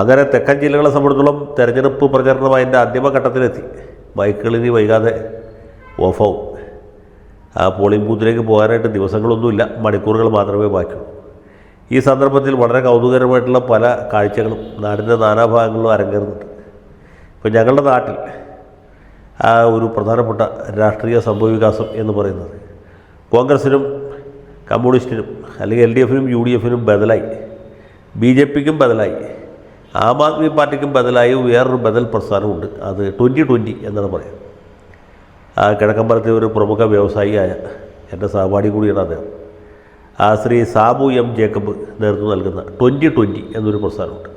അങ്ങനെ തെക്കൻ ജില്ലകളെ സംബന്ധിച്ചിടത്തോളം തെരഞ്ഞെടുപ്പ് പ്രചരണം അതിന്റെ അന്തിമഘട്ടത്തിലെത്തി ബൈക്കുകൾ ഇനി വൈകാതെ ഓഫാവും ആ പോളിംഗ് ബൂത്തിലേക്ക് പോകാനായിട്ട് ദിവസങ്ങളൊന്നുമില്ല. മണിക്കൂറുകൾ മാത്രമേ ബാക്കിയുള്ളൂ. ഈ സന്ദർഭത്തിൽ വളരെ കൗതുകരമായിട്ടുള്ള പല കാഴ്ചകളും നാടിന്റെ നാനാഭാഗങ്ങളിലും അരങ്ങേറുന്നുണ്ട്. ഇപ്പോൾ ഞങ്ങളുടെ നാട്ടിൽ ആ ഒരു പ്രധാനപ്പെട്ട രാഷ്ട്രീയ സംഭവവികാസം എന്ന് പറയുന്നത് കോൺഗ്രസിനും കമ്മ്യൂണിസ്റ്റിനും അല്ലെങ്കിൽ എൽ ഡി എഫിനും യു ഡി എഫിനും ബദലായി. ബി ജെ പിക്കും ബദലായി. ആം ആദ്മി പാർട്ടിക്കും ബദലായി വേറൊരു ബദൽ പ്രസ്ഥാനമുണ്ട്. അത് ട്വന്റി ട്വന്റി എന്നാണ് പറയാം ആ കിഴക്കമ്പലത്തെ ഒരു പ്രമുഖ വ്യവസായിയായ എന്റെ സഹപാഠി കൂടിയാണ് അദ്ദേഹം. ആ ശ്രീ സാബു എം ജേക്കബ് നേതൃത്വം നൽകുന്ന ട്വന്റി ട്വന്റി എന്നൊരു പ്രസ്ഥാനമുണ്ട്.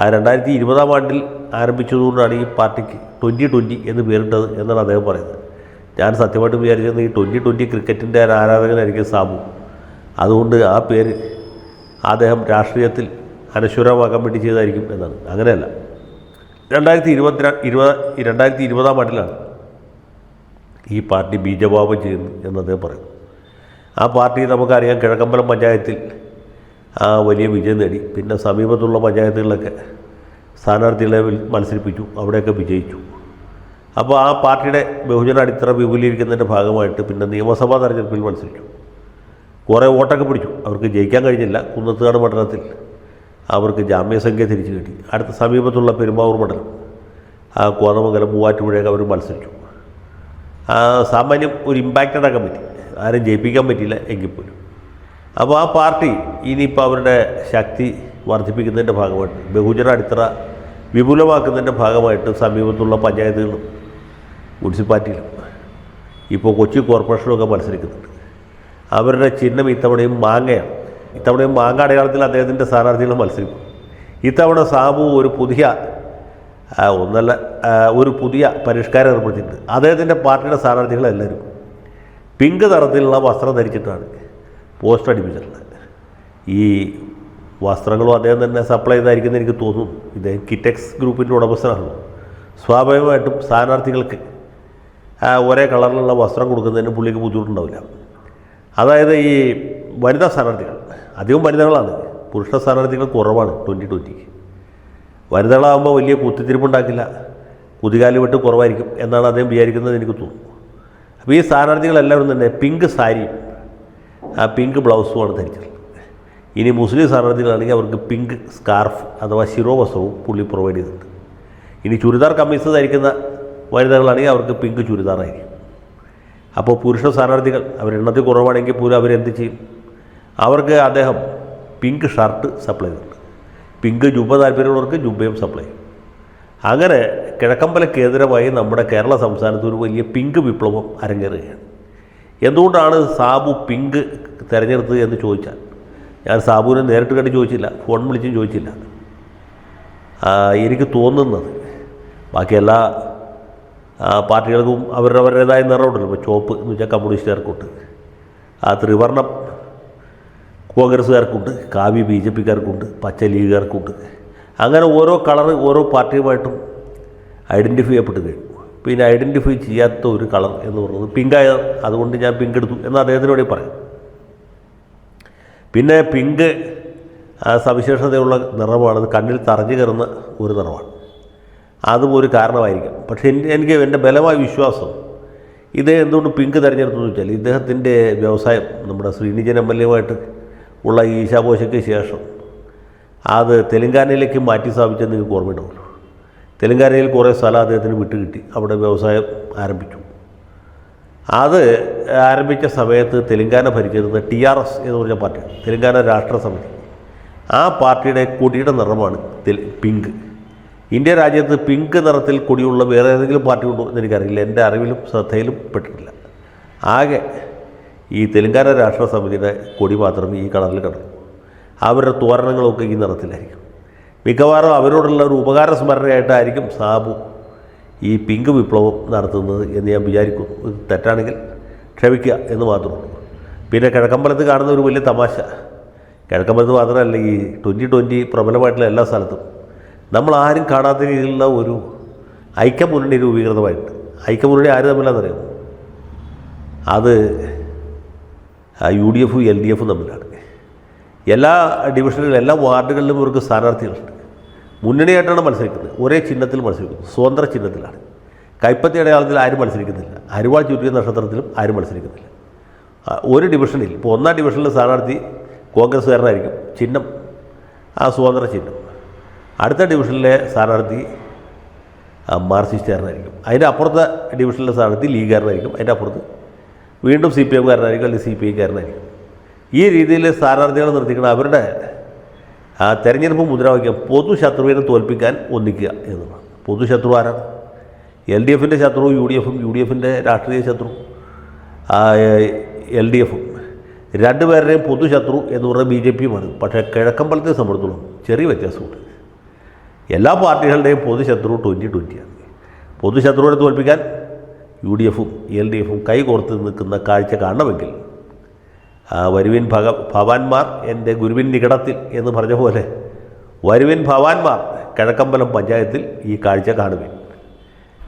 ആ രണ്ടായിരത്തി ഇരുപതാം ആണ്ടിൽ ആരംഭിച്ചതുകൊണ്ടാണ് ഈ പാർട്ടിക്ക് ട്വന്റി ട്വന്റി എന്ന് പേരിട്ടത് എന്നാണ് അദ്ദേഹം പറയുന്നത്. ഞാൻ സത്യമായിട്ട് വിചാരിച്ചത് ഈ ട്വന്റി ട്വന്റി ക്രിക്കറ്റിന്റെ ആരാധകനായിരിക്കും സാബു. അതുകൊണ്ട് ആ പേര് അദ്ദേഹം രാഷ്ട്രീയത്തിൽ അനശ്വരമാക്കാൻ വേണ്ടി ചെയ്തായിരിക്കും എന്നാണ്. അങ്ങനെയല്ല. രണ്ടായിരത്തി ഇരുപത്തി ഇരുപത് രണ്ടായിരത്തി ഇരുപതാം ആണ്ടിലാണ് ഈ പാർട്ടി ബീജഭാവം ചെയ്യുന്നു എന്ന് അദ്ദേഹം പറയും ആ പാർട്ടി നമുക്കറിയാം കിഴക്കമ്പലം പഞ്ചായത്തിൽ ആ വലിയ വിജയം നേടി. പിന്നെ സമീപത്തുള്ള പഞ്ചായത്തുകളിലൊക്കെ സ്ഥാനാർത്ഥികളെ മത്സരിപ്പിച്ചു അവിടെയൊക്കെ വിജയിച്ചു. അപ്പോൾ ആ പാർട്ടിയുടെ ബഹുജന അടിത്തറ വിപുലീകരിക്കുന്നതിന്റെ ഭാഗമായിട്ട് പിന്നെ നിയമസഭാ തെരഞ്ഞെടുപ്പിൽ മത്സരിച്ചു. കുറേ വോട്ടൊക്കെ പിടിച്ചു. അവർക്ക് ജയിക്കാൻ കഴിഞ്ഞില്ല. കുന്നത്തുകാട് മണ്ഡലത്തിൽ അവർക്ക് ജാമ്യസംഖ്യ തിരിച്ചു കിട്ടി. അടുത്ത സമീപത്തുള്ള പെരുമാവൂർ മണ്ഡലം. ആ കോതമംഗലം മൂവാറ്റുപുഴയൊക്കെ അവർ മത്സരിച്ചു. സാമാന്യം ഒരു ഇമ്പാക്റ്റ് ആക്കാൻ പറ്റി ആരും ജയിപ്പിക്കാൻ പറ്റിയില്ല എങ്കിൽ പോലും. അപ്പോൾ ആ പാർട്ടി ഇനിയിപ്പോൾ അവരുടെ ശക്തി വർദ്ധിപ്പിക്കുന്നതിന്റെ ഭാഗമായിട്ട് ബഹുജന അടിത്തറ വിപുലമാക്കുന്നതിന്റെ ഭാഗമായിട്ട് സമീപത്തുള്ള പഞ്ചായത്തുകളും മുനിസിപ്പാലിറ്റിയിലും ഇപ്പോൾ കൊച്ചി കോർപ്പറേഷനും ഒക്കെ മത്സരിക്കുന്നുണ്ട്. അവരുടെ ചിഹ്നം ഇത്തവണയും മാങ്ങയാണ്. ഇത്തവണയും മാങ്ങ അടയാളത്തിൽ അദ്ദേഹത്തിന്റെ സ്ഥാനാർത്ഥികൾ മത്സരിക്കും. ഇത്തവണ സാബു ഒരു പുതിയ ഒന്നല്ല ഒരു പുതിയ പരിഷ്കാരം ഏർപ്പെടുത്തിയിട്ടുണ്ട്. അദ്ദേഹത്തിന്റെ പാർട്ടിയുടെ സ്ഥാനാർത്ഥികളെല്ലാവരും പിങ്ക് തരത്തിലുള്ള വസ്ത്രം ധരിച്ചിട്ടാണ് പോസ്റ്റർ അടിപ്പിച്ചിട്ടുള്ളത്. ഈ വസ്ത്രങ്ങളും അദ്ദേഹം തന്നെ സപ്ലൈ ചെയ്തായിരിക്കുമെന്ന് എനിക്ക് തോന്നുന്നു. ഇദ്ദേഹം കിറ്റെക്സ് ഗ്രൂപ്പിന്റെ ഉടമസ്ഥനാണല്ലോ. സ്വാഭാവികമായിട്ടും സ്ഥാനാർത്ഥികൾക്ക് ഒരേ കളറിലുള്ള വസ്ത്രം കൊടുക്കുന്നതിന് പുള്ളിക്ക് ബുദ്ധിമുട്ടുണ്ടാവില്ല. അതായത് ഈ വനിതാ സ്ഥാനാർത്ഥികൾ അധികം വനിതകളാണ്. പുരുഷ സ്ഥാനാർത്ഥികൾ കുറവാണ് ട്വന്റി ട്വന്റിക്ക് വനിതകളാകുമ്പോൾ വലിയ കുത്തിത്തിരിപ്പുണ്ടാക്കില്ല. കുതികാലി വിട്ട് കുറവായിരിക്കും എന്നാണ് അദ്ദേഹം വിചാരിക്കുന്നത് എനിക്ക് തോന്നുന്നു. അപ്പോൾ ഈ സ്ഥാനാർത്ഥികളെല്ലാവരും തന്നെ പിങ്ക് സാരിയും ആ പിങ്ക് ബ്ലൗസുമാണ് ധരിച്ചിട്ടുള്ളത്. ഇനി മുസ്ലിം സ്ഥാനാർത്ഥികളാണെങ്കിൽ അവർക്ക് പിങ്ക് സ്കാർഫ് അഥവാ ശിരോവസ്ത്രവും പുള്ളി പ്രൊവൈഡ് ചെയ്തിട്ടുണ്ട്. ഇനി ചുരിദാർ കമ്മീസ് ധരിക്കുന്ന വനിതകളാണെങ്കിൽ അവർക്ക് പിങ്ക് ചുരിദാറായിരിക്കും. അപ്പോൾ പുരുഷ സ്ഥാനാർത്ഥികൾ അവരെണ്ണത്തിൽ കുറവാണെങ്കിൽ പോലും അവരെന്ത് ചെയ്യും? അവർക്ക് അദ്ദേഹം പിങ്ക് ഷർട്ട് സപ്ലൈ ചെയ്തിട്ടുണ്ട്. പിങ്ക് ജുബ താല്പര്യമുള്ളവർക്ക് ജുബയും സപ്ലൈ ചെയ്യും. അങ്ങനെ കിഴക്കമ്പല കേന്ദ്രമായി നമ്മുടെ കേരള സംസ്ഥാനത്ത് ഒരു വലിയ പിങ്ക് വിപ്ലവം അരങ്ങേറുകയാണ്. എന്തുകൊണ്ടാണ് സാബു പിങ്ക് തിരഞ്ഞെടുത്തത് എന്ന് ചോദിച്ചാൽ? ഞാൻ സാബുവിനെ നേരിട്ട് കണ്ട് ചോദിച്ചില്ല ഫോൺ വിളിച്ചും ചോദിച്ചില്ല. എനിക്ക് തോന്നുന്നത് ബാക്കി എല്ലാ പാർട്ടികൾക്കും അവരവരുടേതായ നിറമുണ്ടല്ലോ. ഇപ്പോൾ ചോപ്പ് എന്ന് വെച്ചാൽ കമ്മ്യൂണിസ്റ്റുകാർക്കുണ്ട് ആ ത്രിവർണം കോൺഗ്രസ്സുകാർക്കുണ്ട് കാവ്യ ബി ജെ പിക്കാർക്കുണ്ട് പച്ച ലീഗുകാർക്കുണ്ട് അങ്ങനെ ഓരോ കളർ ഓരോ പാർട്ടിയുമായിട്ടും ഐഡന്റിഫൈ ചെയ്യപ്പെട്ട് കഴിഞ്ഞു. പിന്നെ ഐഡന്റിഫൈ ചെയ്യാത്ത ഒരു കളർ എന്ന് പറയുന്നത് പിങ്കായ അതുകൊണ്ട് ഞാൻ പിങ്ക് എടുത്തു എന്ന് അദ്ദേഹത്തിനോട് പറയാം. പിന്നെ പിങ്ക് സവിശേഷതയുള്ള നിറമാണ്. കണ്ണിൽ തറഞ്ഞു കയറുന്ന ഒരു നിറമാണ്. അതും ഒരു കാരണമായിരിക്കും. പക്ഷേ എനിക്ക് എന്റെ ബലമായ വിശ്വാസം ഇത് എന്തുകൊണ്ട് പിങ്ക് തിരഞ്ഞെടുത്തു എന്ന് വെച്ചാൽ ഇദ്ദേഹത്തിന്റെ വ്യവസായം നമ്മുടെ ശ്രീനിജൻ എം എൽ എയുമായിട്ട് ഉള്ള ഈ ശേഷം. അത് തെലങ്കാനയിലേക്ക് മാറ്റി സ്ഥാപിച്ചെന്ന് നിങ്ങൾക്ക് ഓർമ്മയുണ്ടാവും തെലങ്കാനയിൽ കുറേ സ്ഥലം അദ്ദേഹത്തിന് വിട്ടുകിട്ടി. അവിടെ വ്യവസായം ആരംഭിച്ചു. അത് ആരംഭിച്ച സമയത്ത് തെലങ്കാന ഭരിച്ചിരുന്ന ടി ആർ എസ് എന്ന് പറഞ്ഞ പാർട്ടിയാണ്. തെലങ്കാന രാഷ്ട്രസമിതി. ആ പാർട്ടിയുടെ കൊടിയുടെ നിറമാണ് പിങ്ക്. ഇന്ത്യ രാജ്യത്ത് പിങ്ക് നിറത്തിൽ കൊടിയുള്ള വേറെ ഏതെങ്കിലും പാർട്ടി ഉണ്ടോ എന്ന് എനിക്കറിയില്ല. എന്റെ അറിവിലും ശ്രദ്ധയിലും പെട്ടിട്ടില്ല. ആകെ ഈ തെലങ്കാന രാഷ്ട്ര സമിതിയുടെ കൊടി മാത്രം ഈ കളറിൽ കിടക്കും. അവരുടെ തോരണങ്ങളൊക്കെ ഈ നിറത്തിലായിരിക്കും. മിക്കവാറും അവരോടുള്ള ഒരു ഉപകാര സ്മരണയായിട്ടായിരിക്കും സാബു ഈ പിങ്ക് വിപ്ലവം നടത്തുന്നത് എന്ന് ഞാൻ വിചാരിക്കുന്നു. തെറ്റാണെങ്കിൽ ക്ഷമിക്കുക എന്ന് മാത്രമേ ഉള്ളൂ പിന്നെ കിഴക്കമ്പലത്ത് കാണുന്ന ഒരു വലിയ തമാശ. കിഴക്കമ്പലത്ത് മാത്രമല്ല ഈ ട്വന്റി ട്വന്റി പ്രബലമായിട്ടുള്ള എല്ലാ സ്ഥലത്തും നമ്മൾ ആരും കാണാത്ത രീതിയിലുള്ള ഒരു ഐക്യമുന്നണി രൂപീകൃതമായിട്ട് ഐക്യമുന്നണി ആര് തമ്മിലാണെന്നറിയാമോ? അത് യു ഡി എഫും എൽ ഡി എഫും തമ്മിലാണ് എല്ലാ ഡിവിഷനുകളിലും എല്ലാ വാർഡുകളിലും ഇവർക്ക് സ്ഥാനാർത്ഥികളുണ്ട്. മുന്നണിയായിട്ടാണ് മത്സരിക്കുന്നത്. ഒരേ ചിഹ്നത്തിൽ മത്സരിക്കുന്നു. സ്വതന്ത്ര ചിഹ്നത്തിലാണ്. കൈപ്പത്തി അടയാളത്തിൽ ആരും മത്സരിക്കുന്നില്ല. അരുവാൾ ചുറ്റിയ നക്ഷത്രത്തിലും ആരും മത്സരിക്കുന്നില്ല. ഒരു ഡിവിഷനിൽ ഇപ്പോൾ ഒന്നാം ഡിവിഷനിലെ സ്ഥാനാർത്ഥി കോൺഗ്രസ്സുകാരനായിരിക്കും. ചിഹ്നം. ആ സ്വതന്ത്ര ചിഹ്നം. അടുത്ത ഡിവിഷനിലെ സ്ഥാനാർത്ഥി മാർസിസ്റ്റുകാരനായിരിക്കും അതിന്റെ അപ്പുറത്തെ ഡിവിഷനിലെ സ്ഥാനാർത്ഥി ലീഗുകാരനായിരിക്കും. അതിന്റെ അപ്പുറത്ത് വീണ്ടും സി പി എംകാരനായിരിക്കും അല്ലെങ്കിൽ സി പി ഐക്കാരനായിരിക്കും. ഈ രീതിയിൽ സ്ഥാനാർത്ഥികളെ നിർത്തിക്കണം. അവരുടെ ആ തെരഞ്ഞെടുപ്പ് മുദ്രാവാക്യം പൊതുശത്രുവിനെ തോൽപ്പിക്കാൻ ഒന്നിക്കുക എന്നുള്ളതാണ്. പൊതുശത്രു ആരാണ്? എൽ ഡി എഫിന്റെ ശത്രു യു ഡി എഫും യു ഡി എഫിന്റെ രാഷ്ട്രീയ ശത്രു എൽ ഡി എഫും. രണ്ടുപേരുടെയും പൊതുശത്രു എന്ന് പറയുന്നത് ബി ജെ പിയുമാണ്. പക്ഷേ കിഴക്കമ്പലത്തെ സംബന്ധിച്ചോളം ചെറിയ വ്യത്യാസമുണ്ട്. എല്ലാ പാർട്ടികളുടെയും പൊതുശത്രു ട്വന്റി ട്വന്റിയാണ് പൊതുശത്രുവിനെ തോൽപ്പിക്കാൻ യു ഡി എഫും എൽ ഡി എഫും കൈകോർത്ത് നിൽക്കുന്ന കാഴ്ച കാണണമെങ്കിൽ വരുവിൻ ഭഗ ഭവാന്മാർ എന്റെ ഗുരുവിൻ നികടത്തിൽ എന്ന് പറഞ്ഞ പോലെ വരുവിൻ ഭവാന്മാർ കിഴക്കമ്പലം പഞ്ചായത്തിൽ ഈ കാഴ്ച കാണുവിൻ.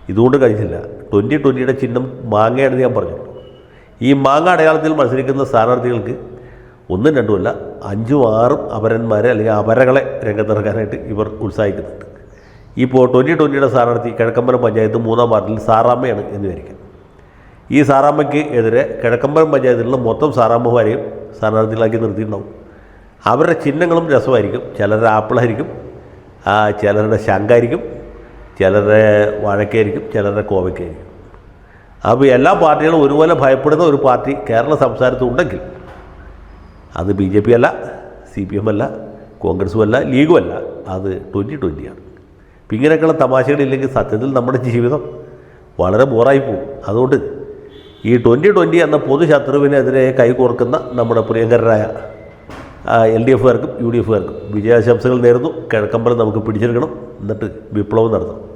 ഇതുകൊണ്ട് കഴിഞ്ഞില്ല. ട്വന്റി ട്വന്റിയുടെ ചിഹ്നം മാങ്ങയാണെന്ന് ഞാൻ പറഞ്ഞു. ഈ മാങ്ങ അടയാളത്തിൽ മത്സരിക്കുന്ന സ്ഥാനാർത്ഥികൾക്ക് ഒന്നും രണ്ടുമല്ല അഞ്ചും ആറും അപരന്മാരെ അല്ലെങ്കിൽ അപരകളെ രംഗത്തിറക്കാനായിട്ട് ഇവർ ഉത്സാഹിക്കുന്നുണ്ട്. ഇപ്പോൾ ട്വന്റി ട്വന്റിയുടെ സ്ഥാനാർത്ഥി കിഴക്കമ്പലം പഞ്ചായത്ത് മൂന്നാം വാർഡിൽ സാറാമ്മയാണ് എന്ന് വിചാരിക്കും ഈ സാറാമ്മയ്ക്ക് എതിരെ കിഴക്കമ്പലം പഞ്ചായത്തിലുള്ള മൊത്തം സാറാമ്മമാരെയും സ്ഥാനാർത്ഥികളാക്കി നിർത്തിയിട്ടുണ്ടാവും. അവരുടെ ചിഹ്നങ്ങളും രസമായിരിക്കും. ചിലരുടെ ആപ്പിളായിരിക്കും. ചിലരുടെ ശങ്കായിരിക്കും ചിലരുടെ വഴക്കായിരിക്കും. ചിലരുടെ കോവയ്ക്കായിരിക്കും. അപ്പോൾ എല്ലാ പാർട്ടികളും ഒരുപോലെ ഭയപ്പെടുന്ന ഒരു പാർട്ടി കേരള സംസ്ഥാനത്ത് ഉണ്ടെങ്കിൽ അത് ബി ജെ പി അല്ല സി പി എം അല്ല കോൺഗ്രസും അല്ല ലീഗും അല്ല. അത് ട്വന്റി ട്വന്റിയാണ് അപ്പം ഇങ്ങനെയൊക്കെയുള്ള തമാശകളില്ലെങ്കിൽ സത്യത്തിൽ നമ്മുടെ ജീവിതം വളരെ ബോറായി പോകും അതുകൊണ്ട് ഈ ട്വന്റി ട്വന്റി എന്ന പൊതുശത്രുവിനെതിരെ കൈകോർക്കുന്ന നമ്മുടെ പ്രിയങ്കരരായ എൽ ഡി എഫുകാർക്കും യു ഡി എഫുകാർക്കും വിജയാശംസകൾ നേരുന്നു. കിഴക്കമ്പലം നമുക്ക് പിടിച്ചെടുക്കണം. എന്നിട്ട് വിപ്ലവം നടത്തണം.